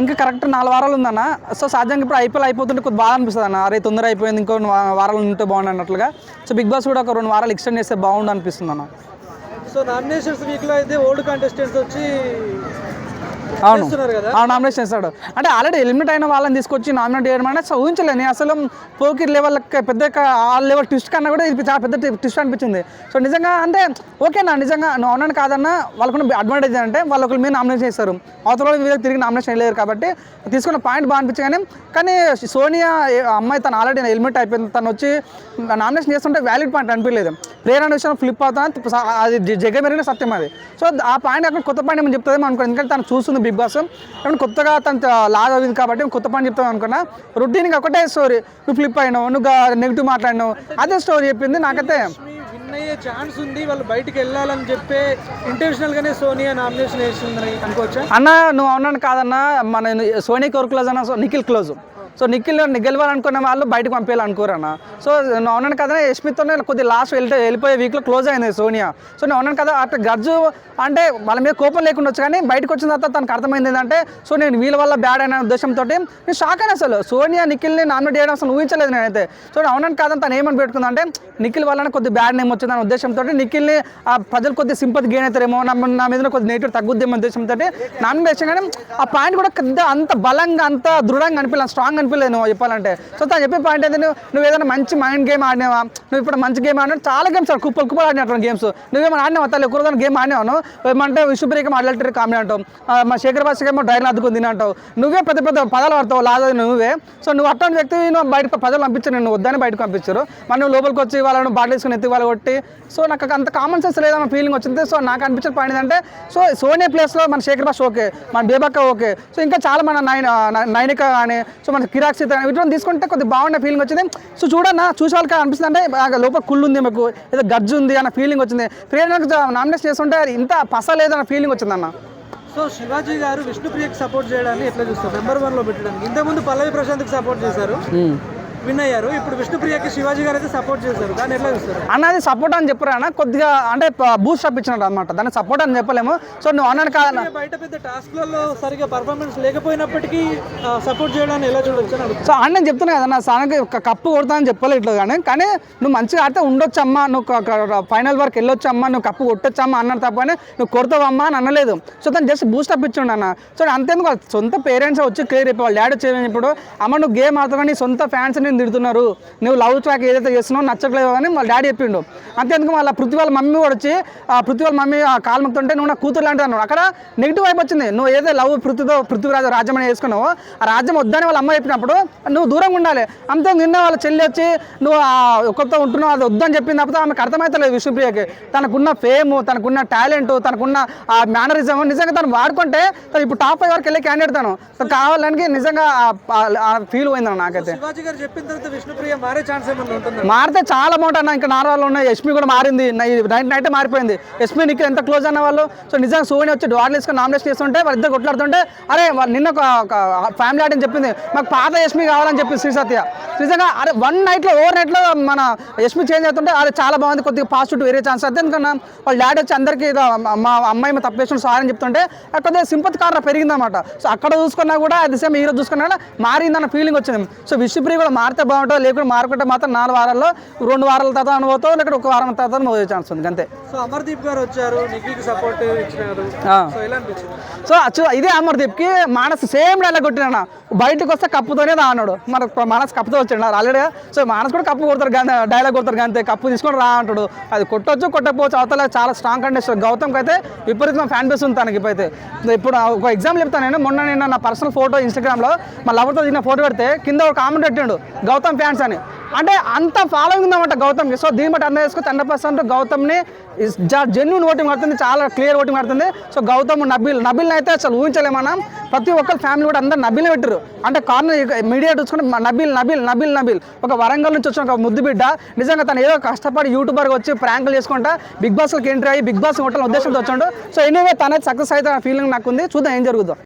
ఇంకా కరెక్ట్ నాలుగు వారాలు ఉందన్న. సో సహజంగా ఇప్పుడు ఐపీఎల్ అయిపోతుంటే కొద్ది బాధ అనిపిస్తుంది అన్న. అరే తొందర అయిపోయింది ఇంకో వారాలు ఉంటే బాగుండు అన్నట్లుగా. సో బిగ్ బాస్ కూడా ఒక రెండు వారాలు ఎక్స్టెండ్ చేస్తే బాగుండు అనిపిస్తుంది అన్న. సో నామినేషన్స్ వీక్లో అయితే ఓల్డ్ కంటెస్టెంట్స్ వచ్చి అవును. నామినేషన్ చేస్తాడు. అంటే ఆల్రెడీ ఎలిమినేట్ అయిన వాళ్ళని తీసుకొచ్చి నామినేట్ చేయడం అంటే అసలు ఊహించలేని అసలు పోకిర్ లెవెల్ పెద్ద ఆ లెవెల్ ట్విస్ట్ కన్నా కూడా ఇది చాలా పెద్ద ట్విస్ట్ అనిపించింది. సో నిజంగా అంటే ఓకేనా నిజంగా నువ్వు అవునని కాదన్నా వాళ్ళకున్న అడ్వాంటేజ్ అంటే వాళ్ళు ఒకరి మీద నామినేషన్ చేస్తారు. అవతల వాళ్ళు వీళ్ళకి తిరిగి నామినేషన్ వేయలేరు కాబట్టి తీసుకున్న పాయింట్ బాగా అనిపించింది కానీ కానీ సోనియా అమ్మాయి తను ఆల్రెడీ ఎలిమినేట్ అయిపోయింది. తను వచ్చి నామినేషన్ చేస్తుంటే వ్యాలిడ్ పాయింట్ అనిపించలేదు. ప్రేరణ విషయం ఫ్లిప్ అవుతా అది జ- జగ మెరిగిన సత్యం అది. సో ఆ పాయింట్ అక్కడ కొత్త పాయింట్ ఏమని చెప్తుందేమో అనుకో ఎందుకంటే తను చూస్తుంది బిగ్ బాస్. కాబట్టి కొత్తగా తను లాగ్ అయింది కాబట్టి కొత్త పాయింట్ చెప్తాం అనుకున్నా. రొటీన్గా ఒకటే స్టోరీ. నువ్వు ఫ్లిప్ అయినావు నువ్వు నెగిటివ్ మాట్లాడినావు అదే స్టోరీ చెప్పింది నాకైతే. అయ్యే ఛాన్స్ ఉంది వాళ్ళు బయటికి వెళ్ళాలని చెప్పే ఇంటెన్షనల్ గానే సోనియా నామినేషన్ వేసిందని అనుకోవచ్చా? అన్న నువ్వు అవునని కాదన్నా మన సోనీ కోర్ క్లోజ్ అన్న నిఖిల్ క్లోజ్ సో నిఖిల్ గెలవాలనుకున్న వాళ్ళు బయటకు పంపేయాలనుకోరన్న. సో నేను అవునని కదా యశ్మిత్తోనే కొద్దిగా లాస్ట్ వెళ్తే వెళ్ళిపోయే వీక్లో క్లోజ్ అయింది సోనియా. సో నేను అన్నాను కదా అటు గర్జు అంటే వాళ్ళ మీద కోపం లేకుండా వచ్చు కానీ బయటకు వచ్చిన తర్వాత తనకు అర్థమైంది ఏంటంటే సో నేను వీళ్ళ వల్ల బ్యాడ్ అయిన ఉద్దేశంతో నేను షాక్ అయినా అసలు. సోనియా నిఖిల్ని నామినేట్ చేయడం అసలు ఊహించలేదు నేనైతే. సో నేను అవునని కాదని తను ఏమని పెట్టుకుందంటే నిఖిల్ వల్ల కొద్ది బ్యాడ్ నేమ్ వచ్చిందనే ఉద్దేశంతో నిఖిల్ని ఆ ప్రజలు కొద్ది సింపతి గెయిన్ అవుతారేమో నా నా మీద కొద్ది నెగిటివ్ తగ్గుద్దేమో ఉద్దేశంతో నామినేషన్ కానీ ఆ పాయింట్ కూడా పెద్ద అంత బలంగా అంత దృఢంగా అనిపించలేదు స్ట్రాంగ్ అనిపించలేదు నువ్వు చెప్పాలంటే? సో తను చెప్పే పాయింట్ అయితే నువ్వు నువ్వు ఏదైనా మంచి మైండ్ గేమ్ ఆడినావా? నువ్వు ఇప్పుడు మంచి గేమ్ ఆడినా చాలా గేమ్స్ ఆడు. కుప్పలు కుప్పలు ఆడినటువంటి గేమ్స్ నువ్వేమో ఆడినావా తల్లి? ఎక్కువ గేమ్ ఆడినావు ఏమంటే విశ్వబ్రేక్ మాట్లాడతారు కామెడీ అంటావు. ఆ, మా శేఖర్ భాషకి ఏమో డైన్ అద్దుకుని తినంటావు నువ్వే పెద్ద పెద్ద పదాలు ఆడతావు లాదా నువ్వే. సో నువ్వు అట్టని వ్యక్తి నువ్వు బయట పదాలు పంపించారు నేను వద్దని బయటకు పంపించారు. మరి నువ్వు లోపలికి వచ్చి వాళ్ళని బాటిల్ వేసుకుని ఎత్తి వాళ్ళు కొట్టి సో నాకు అంత కామన్ సెన్స్ లేదన్న ఫీలింగ్ వచ్చింది. సో నాకు అనిపించిన పాయింట్ ఏంటంటే సో సోనే ప్లేస్లో మన శేఖర్ భాష ఓకే మన బేబక్క ఓకే సో ఇంకా చాలా మన నైన్ నైనిక కానీ సో మన కిరాక్ సీత కానీ ఇటువంటి తీసుకుంటే కొద్దిగా బాగుండే ఫీలింగ్ వచ్చింది. సో చూడన్నా చూసే వాళ్ళకి అనిపిస్తుంది అంటే లోపల కుళ్ళు ఉంది మాకు ఏదో గజ్జు ఉంది అన్న ఫీలింగ్ వచ్చింది. ప్రేరణకు నామినేషన్ చేస్తుంటే ఇంత పస లేదన్న ఫీలింగ్ వచ్చిందన్న. సో శివాజీ గారు విష్ణుప్రియకి సపోర్ట్ చేయడాన్ని ఎట్లా చూస్తారు? నెంబర్ వన్లో పెట్టడానికి. ఇంతకుముందు పల్లవి ప్రశాంత్కి సపోర్ట్ చేశారు. విన్ అయ్యారు. ఇప్పుడు విష్ణుప్రియకి శివాజీ గారు అయితే సపోర్ట్ చేశారు. దాన్ని ఎట్లా చూస్తారు? అన్నది సపోర్ట్ అని చెప్పరా అన్న. కొద్దిగా అంటే బూస్ట్ అప్ ఇచ్చినట్టు అనమాట దాన్ని సపోర్ట్ అని చెప్పలేము. సో నువ్వు అన్నాను కాదన్న బయట పెద్ద టాస్క్లలో సరిగా పర్ఫార్మెన్స్ లేకపోయినప్పటికీ సపోర్ట్ చేయడాన్ని ఎలా చూడొచ్చు అని సో అని నేను చెప్తున్నా కదన్న సానకి కప్పు కొడతానని చెప్పలేదు ఇట్లా కానీ కానీ నువ్వు మంచిగా ఆడితే ఉండొచ్చు అమ్మా నువ్వు ఫైనల్ వరకు వెళ్ళొచ్చు అమ్మా నువ్వు కప్పు కొట్టొచ్చు అమ్మా అన్నారు తప్ప నువ్వు కొడతావమ్మా అని అనలేదు. సో తను జస్ట్ బూస్ట్ అప్ ఇచ్చిండు అన్న. సో అంతేందుకు సొంత పేరెంట్స్ వచ్చి క్లియర్ అయిపోయి వాళ్ళ డాడీ వచ్చి ఇప్పుడు అమ్మ నువ్వు గేమ్ ఆడుతావు నీ సొంత ఫ్యాన్స్ నేను తిడుతున్నారు. నువ్వు లవ్ ట్రాక్ ఏదైతే చేస్తున్నావు నచ్చట్లేదు అని వాళ్ళ డాడీ చెప్పిండు. అంతేందుకు వాళ్ళ పృథ్వీ వాళ్ళ మమ్మీ కూడా వచ్చి ఆ పృథ్వీ వాళ్ళ మమ్మీ ఆ కాలు మొత్తుంటే నువ్వు నా కూతురు లాంటిది అన్నాడు. అక్కడ నెగిటివ్ వైపు వచ్చింది. నువ్వు ఏదో లవ్ పృథ్వీతో పృథ్వీరాజు రాజ్యం అని వేసుకున్నావో ఆ రాజ్యం వద్దని వాళ్ళ అమ్మ చెప్పినప్పుడు నువ్వు దూరంగా ఉండాలి. అంతే నిన్న వాళ్ళ చెల్లి వచ్చి నువ్వు ఆ ఉంటున్నావు అది వద్దని చెప్పిన తప్ప ఆమెకు అర్థమవుతలేదు విష్ణుప్రియకి తనకున్న ఫేమ్ తనకున్న టాలెంట్ తనకున్న ఆ మేనరిజం నిజంగా తను వాడుకుంటే తను ఇప్పుడు టాప్ ఫైవ్ వరకు వెళ్ళే క్యాండిడేట్ తను. కావాలని నిజంగా ఫీల్ పోయిందన్న నాకైతే. శివాజీ గారు తర్వాత విష్ణుప్రియ మారే ఛాన్స్ మారితే చాలా బాగుంటుంది అన్న ఇంకా నారాలు ఉన్నాయి. యష్మి కూడా మారింది. నైట్ నైట్ మారిపోయింది. యష్మి నీకు ఎంత క్లోజ్ అన్న వాళ్ళు? సో నిజంగా సోని వచ్చి డార్లు వేసుకొని నామినేషన్ చేస్తుంటే వాళ్ళిద్దరు కొట్లాడుతుంటే అరే వాళ్ళు నిన్న ఒక ఫ్యామిలీ ఆడిని చెప్పింది. మాకు పాత యష్మి కావాలని చెప్పింది శ్రీ సత్య. నిజంగా అరే వన్ నైట్లో ఓవర్ నైట్లో మన యష్మి చేంజ్ అవుతుంటే అది చాలా బాగుంది. కొద్దిగా పాజిటివ్ వేరే ఛాన్స్ అయితే ఎందుకన్నా వాళ్ళ డాడీ వచ్చి అందరికీ మా- అమ్మాయి మా తప్పేసిన సార్ అని చెప్తుంటే అక్కడ కొద్దిగా సింపతి కారణం పెరిగిందన్నమాట. సో అక్కడ చూసుకున్నా కూడా అది సేమ్ ఈరోజు చూసుకున్నా కూడా మారిందన్న ఫీలింగ్ వచ్చింది. సో విష్ణుప్రియ కూడా మారితే బాగుంటుంది లేకుండా మారుకుంటే మాత్రం నాలుగు వారాల్లో రెండు వారాల తర్వాత అనుభవతో లేకపోతే ఒక వారం తర్వాత అనుభవ ఛాన్స్ ఉంది అంతే. సో అమర్దీప్ గారు వచ్చారు సపోర్ట్ ఇచ్చినారు. సో ఇదే అమర్దీప్కి మానస్ సేమ్ డైలాగ్ కొట్టినా బయటకు వస్తే కప్పుతోనే రా అన్నాడు మన మానస్ కప్పుతో వచ్చాడు. ఆల్రెడీ సో మనసు కూడా కప్పు కొడతారు కానీ డైలాగ్ కొడతారు కానీ కప్పు తీసుకొని రా అంటాడు. అది కొట్టొచ్చు కొట్టకపోవచ్చు అవతల చాలా స్ట్రాంగ్ కండిషన్ గౌతమ్కి అయితే విపరీతమైన ఫ్యాన్ బేస్ ఉంది తనకి అయితే ఇప్పుడు ఒక ఎగ్జాంపుల్ చెప్తాను నేను. మొన్న నేను నా పర్సనల్ ఫోటో ఇన్స్టాగ్రామ్లో మా లవర్తో దిగిన ఫోటో పెడితే కింద ఒక కామెంట్ పెట్టాడు. గౌతమ్ ఫ్యాన్స్ అని. అంటే అంత ఫాలోయింగ్ ఉందన్నమాట గౌతమ్కి సో దీన్ని బట్టి అర్థం చేసుకోవచ్చు హండ్రెడ్ పర్సెంట్ గౌతమ్ని జెన్యున్ ఓటింగ్ పడుతుంది చాలా క్లియర్ ఓటింగ్ పడుతుంది సో గౌతమ్ నబిల్ నబిల్ని అయితే అసలు ఊహించలేమన్నా ప్రతి ఒక్కరు ఫ్యామిలీ కూడా అందరు నబిల్ పెట్టారు అంటే కార్నర్ మీడియా చూసుకుంటే నబిల్ నబిల్ నబిల్ నబిల్. ఒక వరంగల్ నుంచి వచ్చిన ఒక ముద్దు బిడ్డ నిజంగా తను ఏదో కష్టపడి యూట్యూబర్గా వచ్చి ప్రాంకులు చేసుకుంటా బిగ్ బాస్కి ఎంట్రీ అయ్యి బిగ్ బాస్ కొట్టాలని ఉద్దేశంతో వచ్చాడు. సో ఎనీవే తనైతే సక్సెస్ అయితే ఫీలింగ్ నాకు ఉంది. చూద్దాం ఏం జరుగుతుందో